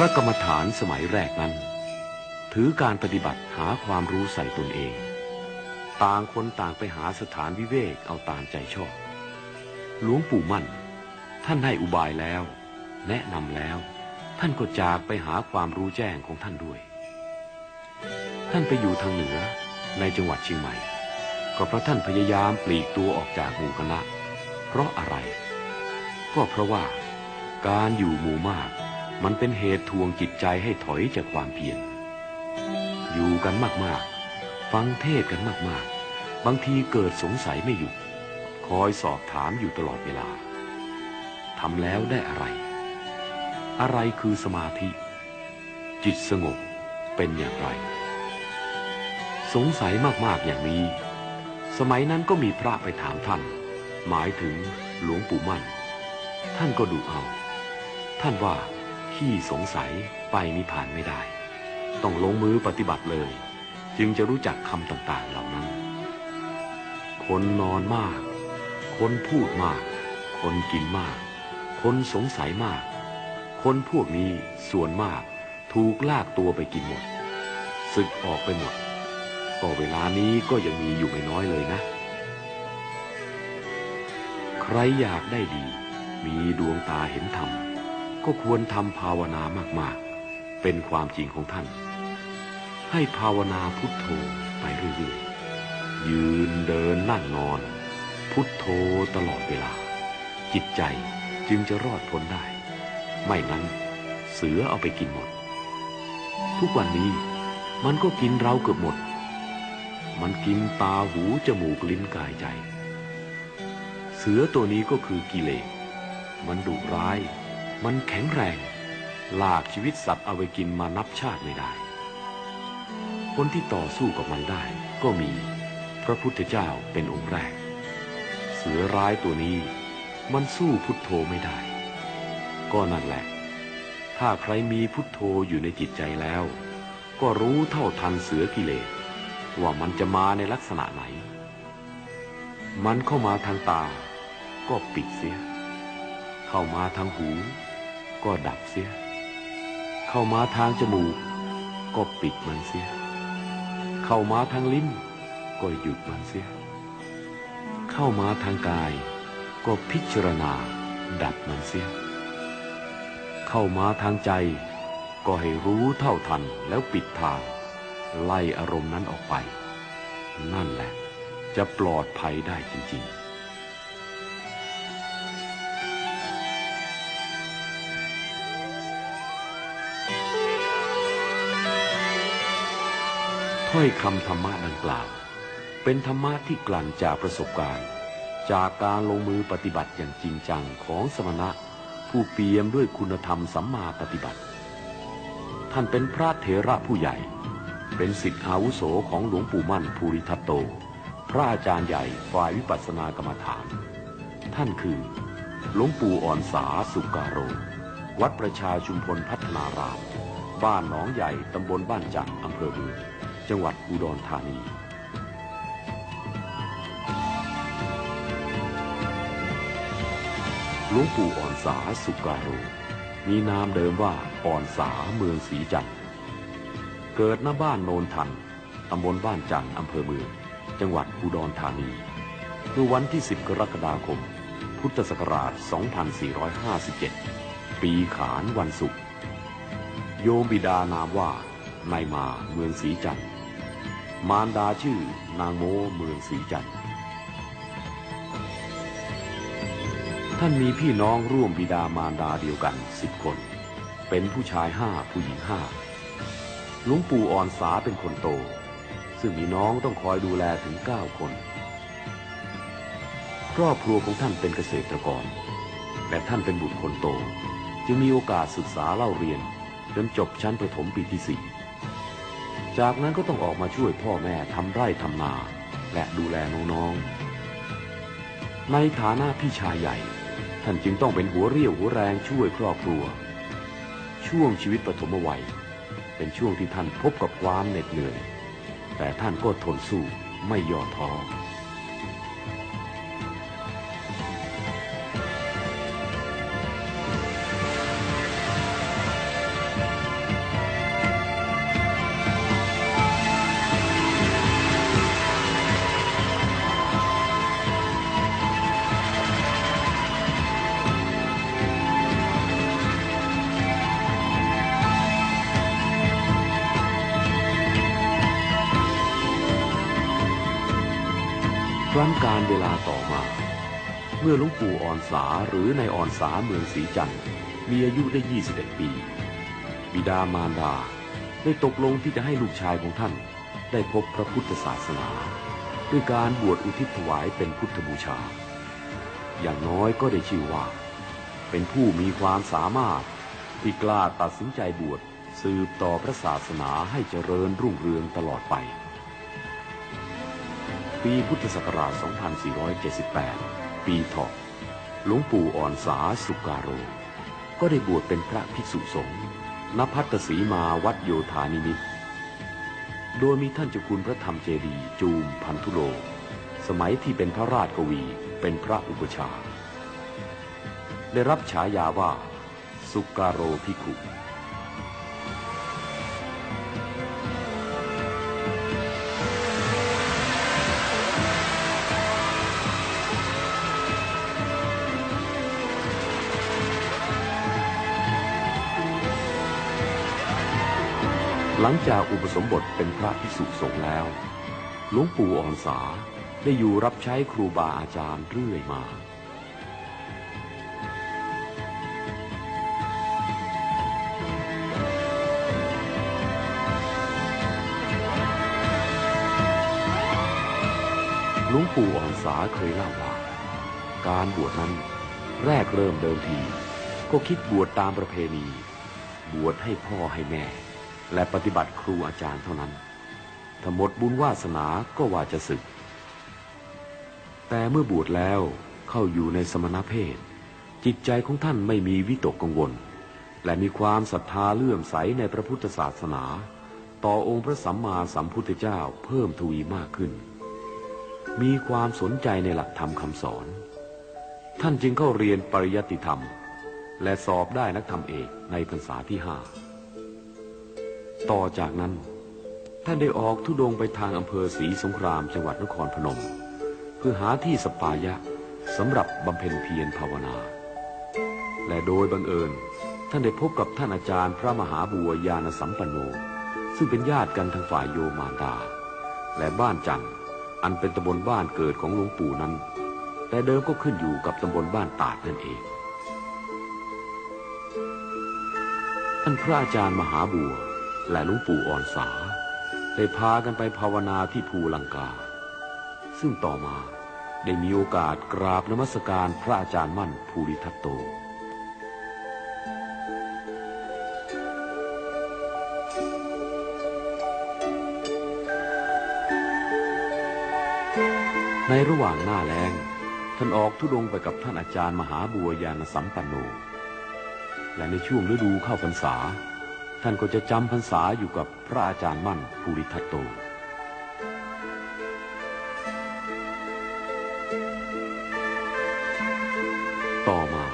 ระกรรมฐานสมัยแรกนั้น ถือการปฏิบัติหาความรู้ใส่ตนเอง ต่างคนต่างไปหาสถานวิเวกเอาตามใจชอบ หลวงปู่มั่น ท่านให้อุบายแล้ว แนะนำแล้ว ท่านก็จากไปหาความรู้แจ้งของท่านด้วย ท่านไปอยู่ทางเหนือในจังหวัดเชียงใหม่ ก็เพราะท่านพยายามปลีกตัวออกจากหมู่คณะ เพราะอะไร ก็เพราะว่าการอยู่หมู่มาก มันเป็นเหตุทวงจิตใจให้ถอยจากความเพียร อยู่กันมากๆ ฟังเทศกันมากๆ บางทีเกิดสงสัยไม่หยุด คอยสอบถามอยู่ตลอดเวลา ทำแล้วได้อะไร อะไรคือสมาธิ จิตสงบเป็นอย่างไร สงสัยมากๆอย่างนี้ สมัยนั้นก็มีพระไปถามท่าน หมายถึงหลวงปู่มั่น ท่านก็ดูเอา ท่านว่า ขี้สงสัยไปนิพพานไม่ได้ ต้องลงมือปฏิบัติเลย จึงจะรู้จักคำต่างๆเหล่านั้น คนนอนมาก คนพูดมาก คนกินมาก คนสงสัยมาก คนพวกนี้ส่วนมากถูกลากตัวไปกินหมดศึกออกไปหมด ก็เวลานี้ก็ยังมีอยู่ไม่น้อยเลยนะ ใครอยากได้ดี มีดวงตาเห็นธรรม ก็ควรทำภาวนามากๆ เป็นความจริงของท่าน ให้ภาวนาพุทโธไปเรื่อยๆ ยืนเดินนั่งนอน พุทโธตลอดเวลา จิตใจจึงจะรอดพ้นได้ ไม่งั้น เสือเอาไปกินหมด ทุกวันนี้มันก็กินเราเกือบหมด มันกินตาหูจมูกลิ้นกายใจ เสือตัวนี้ก็คือกิเลสมันดุร้าย มันแข็งแรง ลากชีวิตสัตว์เอาไปกินมานับชาติไม่ได้ คนที่ต่อสู้กับมันได้ ก็มีพระพุทธเจ้าเป็นองค์แรก เสือร้ายตัวนี้มันสู้พุทโธไม่ได้ ก็นั่นแหละ ถ้าใครมีพุทโธอยู่ในจิตใจแล้ว ก็รู้เท่าทันเสือกิเลสว่ามันจะมาในลักษณะไหน มันเข้ามาทางตา ก็ปิดเสีย เข้ามาทางหู ก็ดับเสีย เข้ามาทางจมูก ก็ปิดมันเสีย เข้ามาทางลิ้น ก็หยุดมันเสีย เข้ามาทางกาย ก็พิจารณา ดับมันเสีย เข้ามาทางใจ ก็ให้รู้เท่าทันแล้วปิดทาง ไล่อารมณ์นั้นออกไป นั่นแหละ จะปลอดภัยได้จริง ๆ ถ้อยคำธรรมะดังกล่าว เป็นธรรมะที่กลั่นจากประสบการณ์ จากการลงมือปฏิบัติอย่างจริงจังของสมณะ ผู้เปี่ยมด้วยคุณธรรมสัมมาปฏิบัติ ท่านเป็นพระเถระผู้ใหญ่ เป็นสิทธิอาวุโสของหลวงปู่มั่นภูริทัตโต พระอาจารย์ใหญ่ฝ่ายวิปัสสนากรรมฐาน ท่านคือหลวงปู่อ่อนสาสุการโร วัดประชาชุมพลพัฒนาราม บ้านหนองใหญ่ตำบลบ้านจันทร์อำเภอเมือง จังหวัดอุดรธานี หลวงปู่อ่อนสาสุการโร มีนามเดิมว่าอ่อนสาเมืองศรีจันทร์ เกิดณบ้านโนนทัน ตำบลบ้านจันทร์อำเภอเมือง จังหวัดอุดรธานี เมื่อวันที่ 10 กรกฎาคม พุทธศักราช 2457 ปีขานวันศุกร์ โยมบิดานามว่านายมาเมืองศรีจันทร์ มารดาชื่อนางโมเมืองศรีจันทร์ท่านมีพี่น้องร่วมบิดามารดาเดียวกันสิบคน เป็นผู้ชายห้าผู้หญิงห้าหลวงปู่อ่อนสาเป็นคนโต ซึ่งมีน้องต้องคอยดูแลถึงเก้าคน ครอบครัวของท่านเป็นเกษตรกร และท่านเป็นบุตรคนโต จึงมีโอกาสศึกษาเล่าเรียนจนจบชั้นประถมปีที่สี่ จากนั้นก็ต้องออกมาช่วยพ่อแม่ทำไร่ทำนา และดูแลน้องๆ ในฐานะพี่ชายใหญ่ ท่านจึงต้องเป็นหัวเรี่ยวหัวแรงช่วยครอบครัว ช่วงชีวิตปฐมวัย เป็นช่วงที่ท่านพบกับความเหน็ดเหนื่อย แต่ท่านก็ทนสู้ไม่ย่อท้อ รั้นการเวลาต่อมา เมื่อหลวงปู่อ่อนสาหรือนายอ่อนสาเมืองศรีจันทร์มีอายุได้ 21 ปี บิดามารดาได้ตกลงที่จะให้ลูกชายของท่าน ได้พบพระพุทธศาสนา ด้วยการบวชอุทิศถวายเป็นพุทธบูชา อย่างน้อยก็ได้ชื่อว่า เป็นผู้มีความสามารถที่กล้าตัดสินใจบวชสืบต่อพระศาสนาให้เจริญรุ่งเรืองตลอดไป ปีพุทธศักราช 2478 ปีเถาะหลวงปู่อ่อนสาสุการโร ก็ได้บวชเป็นพระภิกษุสงฆ์ณพัตตสีมาวัดโยธานิมิต โดยมีท่านเจ้าคุณพระธรรมเจดีย์จูมพันธุโล สมัยที่เป็นพระราชกวีเป็นพระอุปชา ได้รับฉายาว่า สุการโรภิกขุ หลังจากอุปสมบทเป็นพระภิกษุสงฆ์แล้ว หลวงปู่อ่อนสาได้อยู่รับใช้ครูบาอาจารย์เรื่อยมาหลวงปู่อ่อนสาเคยเล่าว่า การบวชนั้นแรกเริ่มเดิมที ก็คิดบวชตามประเพณี บวชให้พ่อให้แม่ และปฏิบัติครูอาจารย์เท่านั้นถ้าหมดบุญวาสนาก็ว่าจะศึก แต่เมื่อบวชแล้วเข้าอยู่ในสมณเพศ จิตใจของท่านไม่มีวิตกกังวล และมีความศรัทธาเลื่อมใสในพระพุทธศาสนา ต่อองค์พระสัมมาสัมพุทธเจ้าเพิ่มทวีมากขึ้น มีความสนใจในหลักธรรมคำสอน ท่านจึงเข้าเรียนปริยัติธรรม และสอบได้นักธรรมเอกในพรรษาที่ห้า ต่อจากนั้น ท่านได้ออกทุดงไปทางอำเภอศรีสงครามจังหวัดนครพนม เพื่อหาที่สปายะสำหรับบำเพ็ญเพียรภาวนา และโดยบังเอิญ ท่านได้พบกับท่านอาจารย์พระมหาบัวยานสัมปันโน ซึ่งเป็นญาติกันทางฝ่ายโยมารดา และบ้านจันทร์อันเป็นตำบลบ้านเกิดของหลวงปู่นั้น แต่เดิมก็ขึ้นอยู่กับตำบลบ้านตาดนั่นเอง ท่านพระอาจารย์มหาบัว และหลวงปู่อ่อนสา ได้พากันไปภาวนาที่ภูลังกา ซึ่งต่อมาได้มีโอกาสกราบนมัสการพระอาจารย์มั่นภูริทัตโต ในระหว่างหน้าแล้งท่านออกทุดงไปกับท่านอาจารย์มหาบัวยานสัมปันโน และในช่วงฤดูเข้าพรรษา ท่านก็จะจำพรรษาอยู่กับพระอาจารย์มั่นภูริทัตโต ต่อมา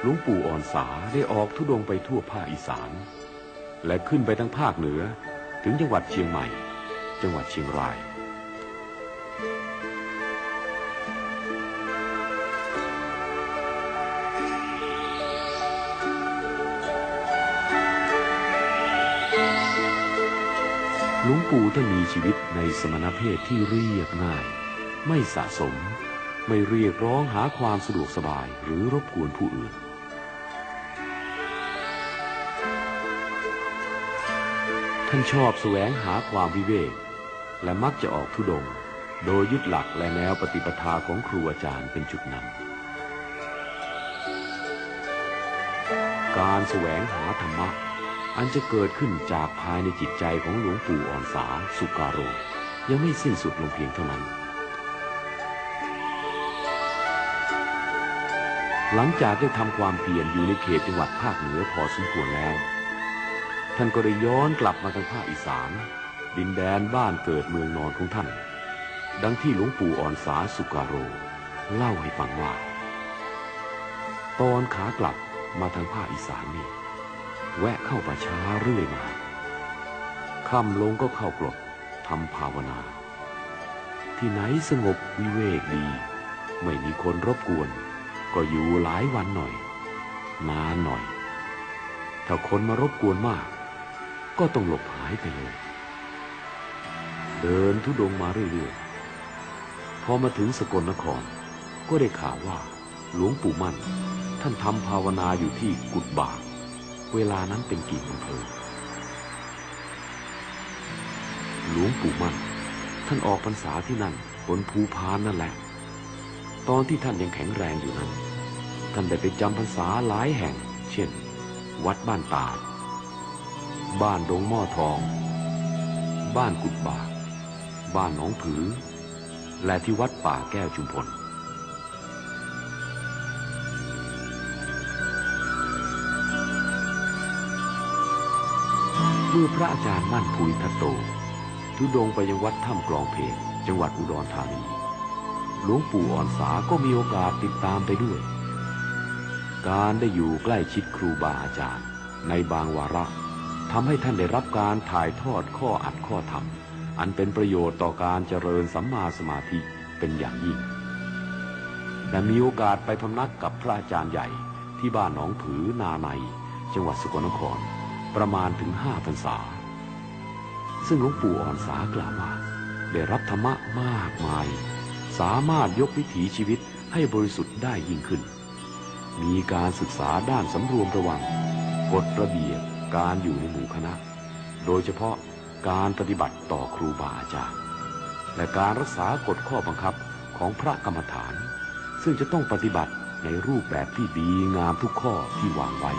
หลวงปู่อ่อนสาได้ออกทุดงไปทั่วภาคอีสาน และขึ้นไปทั้งภาคเหนือถึงจังหวัดเชียงใหม่ จังหวัดเชียงราย หลวงปู่ท่านมีชีวิตในสมณเพศที่เรียบง่าย ไม่สะสม ไม่เรียกร้องหาความสะดวกสบายหรือรบกวนผู้อื่น ท่านชอบแสวงหาความวิเวก และมักจะออกทุดง โดยยึดหลักและแนวปฏิปทาของครูอาจารย์เป็นจุดนำ การแสวงหาธรรมะ อันจะเกิดขึ้นจากภายในจิตใจของหลวงปู่อ่อนสาสุการโร ยังไม่สิ้นสุดลงเพียงเท่านั้น หลังจากได้ทำความเพียรอยู่ในเขตจังหวัดภาคเหนือพอสมควรแล้ว ท่านก็ได้ย้อนกลับมาทางภาคอีสาน ดินแดนบ้านเกิดเมืองนอนของท่าน ดังที่หลวงปู่อ่อนสาสุการโร เล่าให้ฟังว่า ตอนขากลับมาทางภาคอีสานนี่ แวะเข้าป่าช้าเรื่อยมาค่ำลงก็เข้ากรดทำภาวนา ที่ไหนสงบวิเวกดี ไม่มีคนรบกวน ก็อยู่หลายวันหน่อย นานหน่อย ถ้าคนมารบกวนมาก ก็ต้องหลบหายไปเลย เดินทุดงมาเรื่อยๆ พอมาถึงสกลนคร ก็ได้ข่าวว่าหลวงปู่มั่น ท่านทำภาวนาอยู่ที่กุดบาก เวลานั้นเป็นกี่อำเภอหลวงปู่มั่น ท่านออกพรรษาที่นั่นบนภูพานนั่นแหละ ตอนที่ท่านยังแข็งแรงอยู่นั้น ท่านได้ไปจำพรรษาหลายแห่ง เช่น วัดบ้านตาด บ้านดงหม้อทอง บ้านกุดบาก บ้านหนองผือ และที่วัดป่าแก้วชุมพล เมื่อพระอาจารย์มั่นภูริทัตโต ทุดงไปยังวัดถ้ำกลองเพลจังหวัดอุดรธานี หลวงปู่อ่อนสาก็มีโอกาสติดตามไปด้วย การได้อยู่ใกล้ชิดครูบาอาจารย์ ในบางวาระทำให้ท่านได้รับการถ่ายทอดข้ออัดข้อธรรม อันเป็นประโยชน์ต่อการเจริญสัมมาสมาธิเป็นอย่างยิ่ง และมีโอกาสไปพำนักกับพระอาจารย์ใหญ่ที่บ้านหนองผือนาในจังหวัดสกลนคร ประมาณถึงห้าพรรษา ซึ่งหลวงปู่อ่อนสากล่าวว่า ได้รับธรรมะมากมาย สามารถยกวิถีชีวิตให้บริสุทธิ์ได้ยิ่งขึ้น มีการศึกษาด้านสำรวมระวัง กฎระเบียบการอยู่ในหมู่คณะ โดยเฉพาะการปฏิบัติต่อครูบาอาจารย์ และการรักษากฎข้อบังคับของพระกรรมฐาน ซึ่งจะต้องปฏิบัติในรูปแบบที่ดีงามทุกข้อที่วางไว้